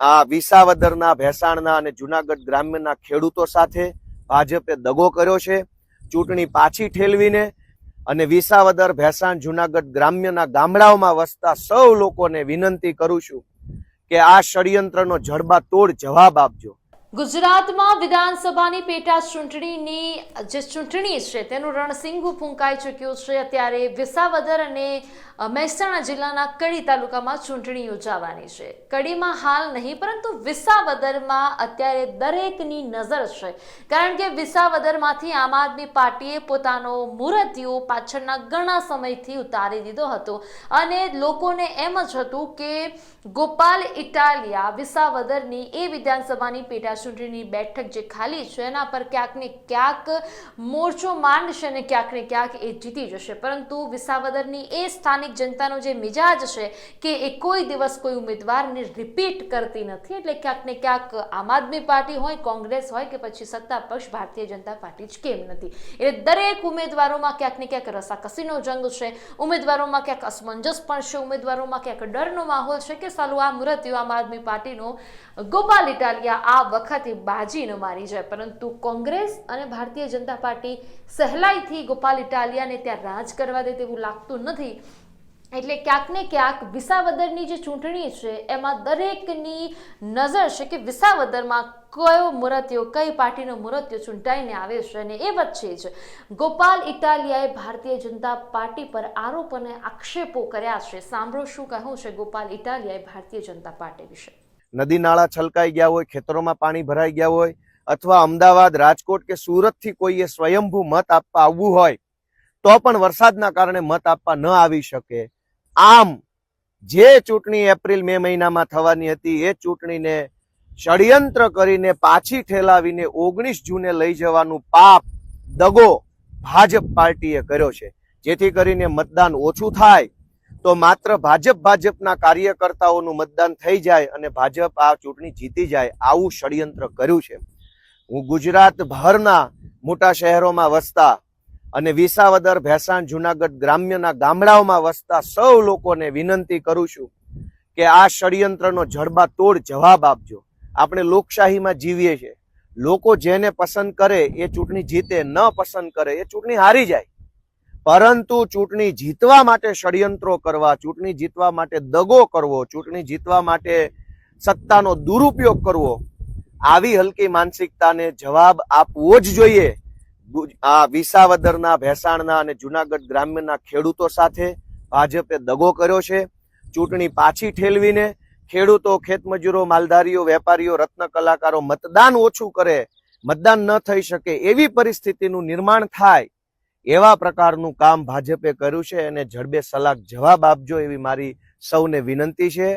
આ વિસાવદરના, ભેસાણના અને જુનાગઢ ગ્રામ્યના ખેડૂતો સાથે ભાજપે દગો કર્યો છે. ચૂંટણી પાછી ઠેલવીને અને વિસાવદર, ભેસાણ, જુનાગઢ ગ્રામ્યના ગામડાઓમાં વસતા સૌ લોકોને વિનંતી કરું છું કે આ ષડયંત્રનો જડબાતોડ જવાબ આપજો. ગુજરાતમાં વિધાનસભાની પેટા ચૂંટણીની, જે ચૂંટણી છે, તેનું રણસિંગુ ફૂંકાઈ ચૂક્યું છે. અત્યારે વિસાવદર અને મહેસાણા જિલ્લાના કડી તાલુકામાં ચૂંટણી યોજાવાની છે. કડીમાં હાલ નહીં, પરંતુ વિસાવદરમાં અત્યારે દરેકની નજર છે. કારણ કે વિસાવદરમાંથી આમ આદમી પાર્ટીએ પોતાનો મૂર્તિઓ પાછળના ઘણા સમયથી ઉતારી દીધો હતો. અને લોકોને એમ જ હતું કે ગોપાલ ઇટાલિયા વિસાવદરની એ વિધાનસભાની પેટા ચૂંટણીની બેઠક જે ખાલી છે, એના પર ક્યાંક ક્યાંક મોરચો માંડશે અને ક્યાંક ક્યાંક એ જીતી જશે. પરંતુ વિસાવદરની એ સ્થાનિક જનતાનો જે મિજાજ છે કે એ કોઈ દિવસ કોઈ ઉમેદવારને રિપીટ કરતી નથી, એટલે ક્યાંક ક્યાંક આમ આદમી પાર્ટી હોય, કોંગ્રેસ હોય કે પછી સત્તા પક્ષ, ભારતીય જનતા પાર્ટી જ કેમ નથી. એટલે દરેક ઉમેદવારોમાં ક્યાંક ને ક્યાંક રસાકસીનો જંગ છે, ઉમેદવારોમાં ક્યાંક અસમંજસ પણ છે, ઉમેદવારોમાં ક્યાંક ડરનો માહોલ છે કે સાલું આ મૃત્યુ આમ આદમી પાર્ટીનો ગોપાલ ઇટાલિયા આ વખતે બાજી ન મારી જાય. પરંતુ કોંગ્રેસ અને ભારતીય જનતા પાર્ટી સહેલાઈથી ગોપાલ ઇટાલિયાને ત્યાં રાજ કરવા દે તેવું લાગતું નથી. એટલે ક્યાંક ને ક્યાંક વિસાવદરની જે ચૂંટણી છે, એમાં દરેકની નજર છે કે વિસાવદરમાં કયો મુરત્યો કઈ પાર્ટીનો મુરત્યો ચૂંટાઈને આવે છે અને એ વચ્ચે જ ગોપાલ ઇટાલિયાએ ભારતીય જનતા પાર્ટી પર આરોપ અને આક્ષેપો કર્યા છે. સાંભળો શું કહ્યું છે ગોપાલ ઇટાલિયાએ ભારતીય જનતા પાર્ટી વિશે. નદી નાળા છલકાઈ ગયા હોય, ખેતરોમાં પાણી ભરાઈ ગયા હોય, અથવા અમદાવાદ, રાજકોટ કે સુરતથી કોઈએ સ્વયંભૂ મત આપવા આવવું હોય, તો પણ વરસાદના કારણે મત આપવા ન આવી શકે. આમ, જે ચૂંટણી એપ્રિલ મે મહિનામાં થવાની હતી, એ ચૂંટણીને ષડયંત્ર કરીને પાછી ઠેલાવીને ઓગણીસ જૂને લઈ જવાનું પાપ દગો ભાજપ પાર્ટીએ કર્યો છે. જેથી કરીને મતદાન ઓછું થાય તો માત્ર ભાજપ ભાજપના કાર્યકર્તાઓનું મતદાન થઈ જાય અને ભાજપ આ ચૂંટણી જીતી જાય આવું ષડયંત્ર કર્યું છે. હું ગુજરાત ભરના મોટા શહેરોમાં વસતા અને વિસાવદર, ભેસાણ, જુનાગઢ ગ્રામ્યના ગામડાઓમાં વસતા સૌ લોકોને વિનંતી કરું છું કે આ ષડયંત્રનો જડબાતોડ જવાબ આપજો. આપણે લોકશાહીમાં જીવીએ છીએ. લોકો જેને પસંદ કરે એ ચૂંટણી જીતે, ન પસંદ કરે એ ચૂંટણી હારી જાય. પરંતુ ચૂંટણી જીતવા માટે ષડયંત્રો કરવા, ચૂંટણી જીતવા માટે દગો કરવો, ચૂંટણી જીતવા માટે સત્તાનો દુરુપયોગ કરવો, આવી હલકી માનસિકતાને જવાબ આપવો જ જોઈએ. આ વિસાવદરના, ભેસાણના અને જુનાગઢ ગ્રામ્યના ખેડૂતો સાથે ભાજપે દગો કર્યો છે. ચૂંટણી પાછી ઠેલવીને ખેડૂતો, ખેતમજૂરો, માલધારીઓ, વેપારીઓ, રત્ન કલાકારો મતદાન ઓછું કરે, મતદાન ન થઈ શકે એવી પરિસ્થિતિનું નિર્માણ થાય એવા પ્રકારનું કામ ભાજપે કર્યું છે અને જડબે સલાક જવાબ આપજો એવી મારી સૌને વિનંતી છે.